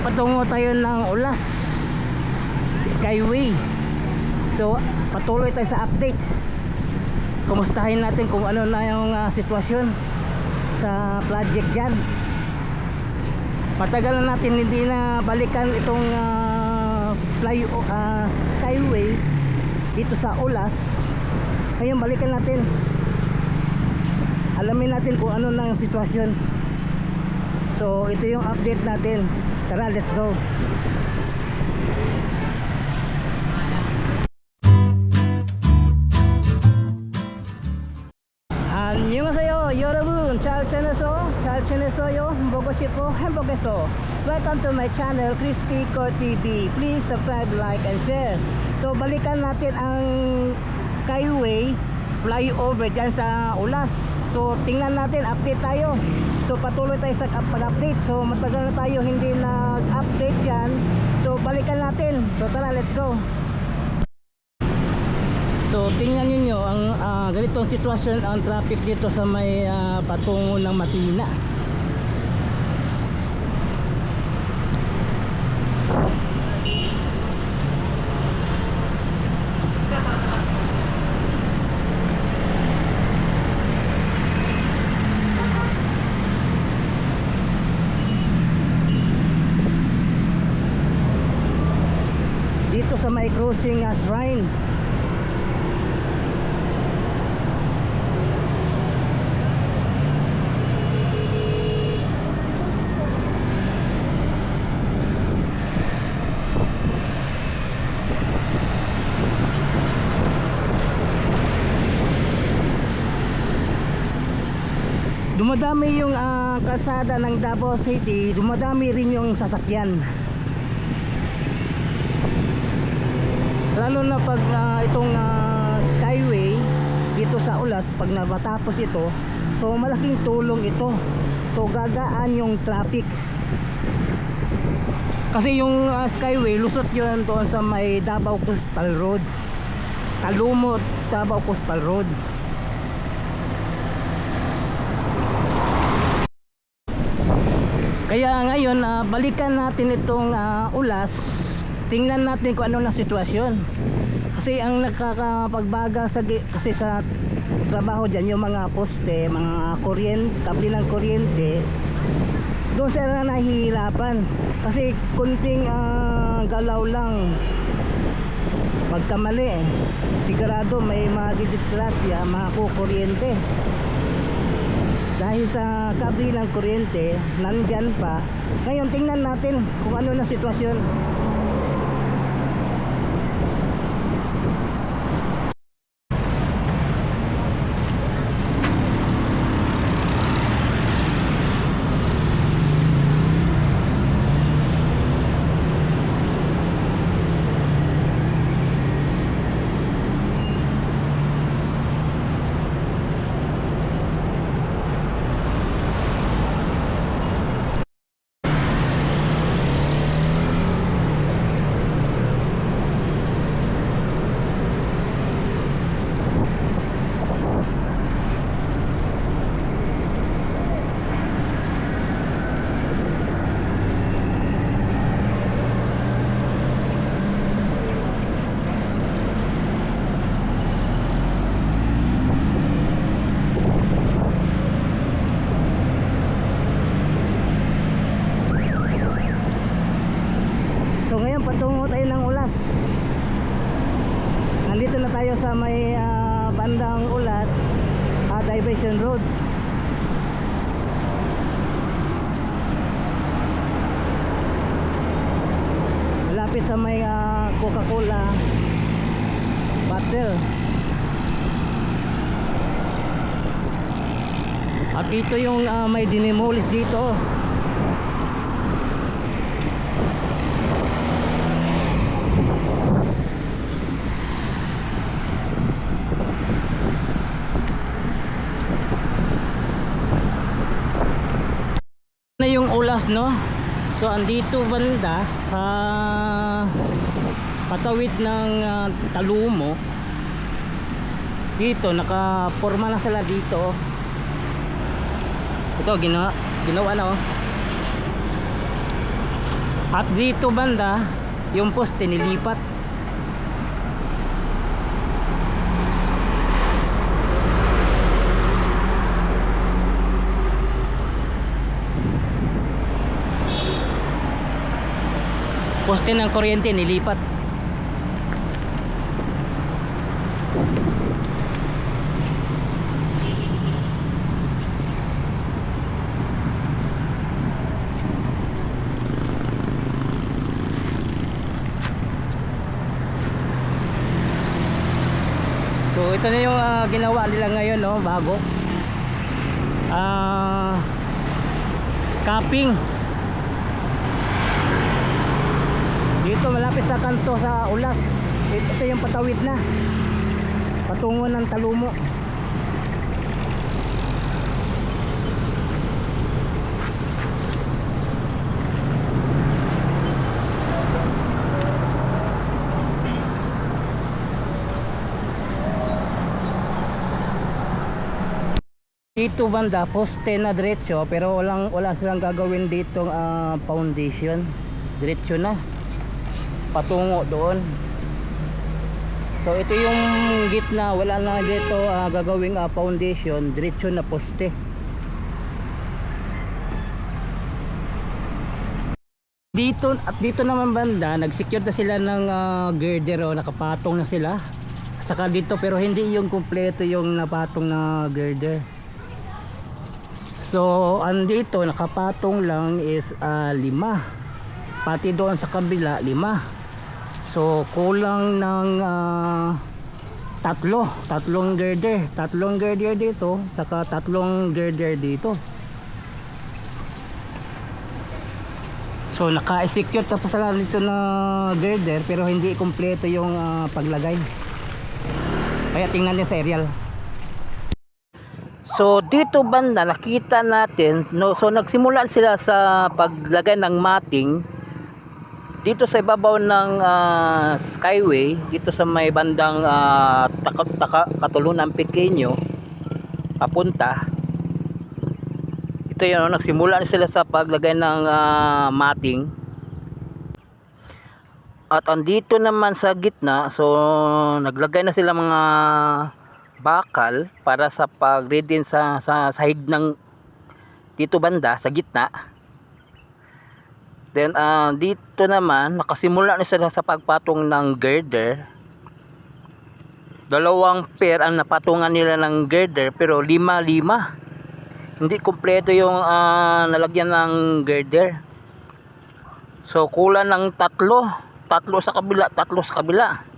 Patungo tayo ng Ulas Skyway. So patuloy tayo sa update. Kumustahin natin kung ano na yung ah, sitwasyon Sa project dyan. Matagal na natin hindi na balikan itong ah, fly, ah, Skyway Dito sa Ulas Ngayon balikan natin. Alamin natin kung ano na yung sitwasyon. So ito yung update natin. Tara, let's go. 안녕하세요 여러분 잘 지내서 잘 지내서요 보고 싶어 행복해서 Welcome to my channel Crispy Core TV Please subscribe, like, and share So balikan natin ang Skyway flyover dyan sa Ulas. So tingnan natin, update tayo. So patuloy tayo sa pag-update. So matagal na tayo hindi nag-update dyan. So balikan natin. So tara, let's go. So tingnan niyo ang ah, ganitong sitwasyon ang traffic dito sa may ah, patungo ng Matina. Dito sa may crossing ah, shrine. dumadami yung ah, kalsada ng Davao City dumadami rin yung sasakyan lalo na pag ah, itong ah, skyway dito sa Ulas pag nabatapos ito so malaking tulong ito. So gagaan yung traffic. Kasi yung ah, skyway lusot yun doon sa may Davao Coastal Road. Talumot Davao Coastal Road. Kaya ngayon ah, balikan natin itong ah, ulas. Tingnan natin kung ano na sitwasyon. Kasi ang nakakapagbaga sa kasi sa trabaho diyan yung mga poste, mga kuryente, kable ng kuryente. Doon sila nahihirapan. Kasi kunting ah, galaw lang pagkamali. Sigurado may madidisgrasya, mga kukuryente dahil sa kable ng kuryente nandyan pa ngayon tingnan natin kung ano na sitwasyon so ngayon patungo tayo ng ulas nandito na tayo sa may ah, bandang ulas ah, diversion road malapit sa may ah, Coca-Cola bottle. At ito yung ah, may dinimulis dito na yung ulas no? So andito banda sa patawid ng ah, talumo. Dito nakaporma na sila dito ito ginawa ginawa na oh. At dito banda, yung poste nilipat. Poste ng kuryente nilipat. So ito na yung ah, ginawa nila ngayon no, bago. Ah capping. Dito malapit sa kanto sa ulas. Ito, ito yung patawid na. Patungo ng Talumo. Dito banda poste na diretso pero walang wala silang gagawin dito foundation. Diretso na. Patungo doon. So ito yung gitna, wala na dito ah, gagawing ah, foundation, diretso na poste. Dito at dito naman banda, nag-secure na sila ng ah, girder o nakapatong na sila. At saka dito pero hindi yung kumpleto yung napatong na girder. So, andito nakapatong lang is ah, lima. Pati doon sa kabila, lima. So, kulang ng ah, tatlo. Tatlong girder. Tatlong girder dito, saka tatlong girder dito. So, naka-secure tapos sila dito na girder pero hindi kumpleto yung ah, paglagay. Kaya tingnan niyo sa aerial. So dito banda nakita natin no so nagsimula sila sa paglagay ng mating dito sa ibabaw ng ah, skyway dito sa may bandang uh, taka, taka, katulunan pequeño papunta ito yun no, nagsimula na sila sa paglagay ng ah, mating at andito naman sa gitna so naglagay na sila mga bakal para sa pag-reading sa, sa sahig ng dito banda sa gitna then ah, dito naman nakasimula na sila sa pagpatong ng girder. Dalawang pair ang napatungan nila ng girder pero lima lima hindi kumpleto yung ah, nalagyan ng girder. So kulang ng tatlo. Tatlo sa kabila tatlo sa kabila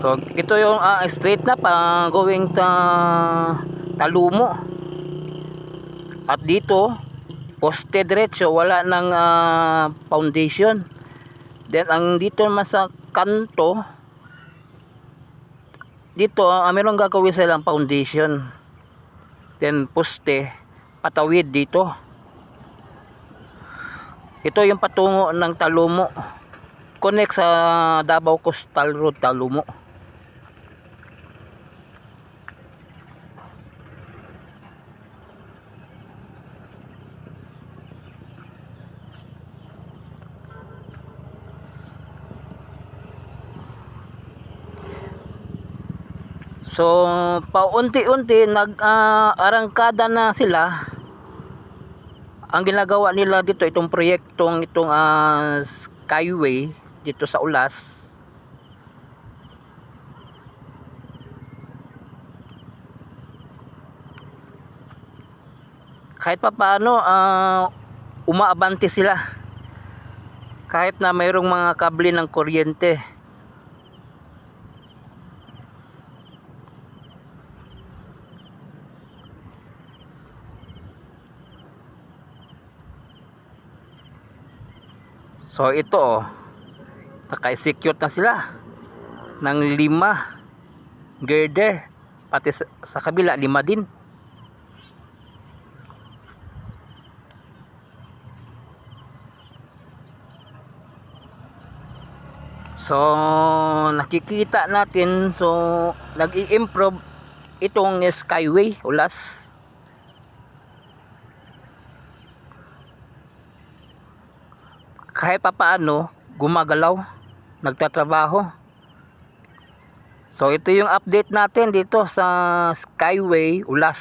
So ito yung ah, straight na pa going ta Talumo. At dito poste diretso wala nang ah, foundation. Then ang dito naman sa kanto dito ah, meron gagawin silang foundation. Then poste patawid dito. Ito yung patungo ng Talumo. Connect sa Davao Coastal Road Talumo. So, paunti-unti nag-arangkada na sila. Ang ginagawa nila dito itong proyektong itong ah, Skyway dito sa Ulas. Kahit pa paano ah, umaabante sila. Kahit na mayroong mga kable ng kuryente. So ito oh, naka-execute na sila ng lima girder pati sa, sa kabila lima din. So nakikita natin so nag-i-improve itong Skyway Ulas. Kahit pa paano, gumagalaw, nagtatrabaho. So ito yung update natin dito sa Skyway Ulas.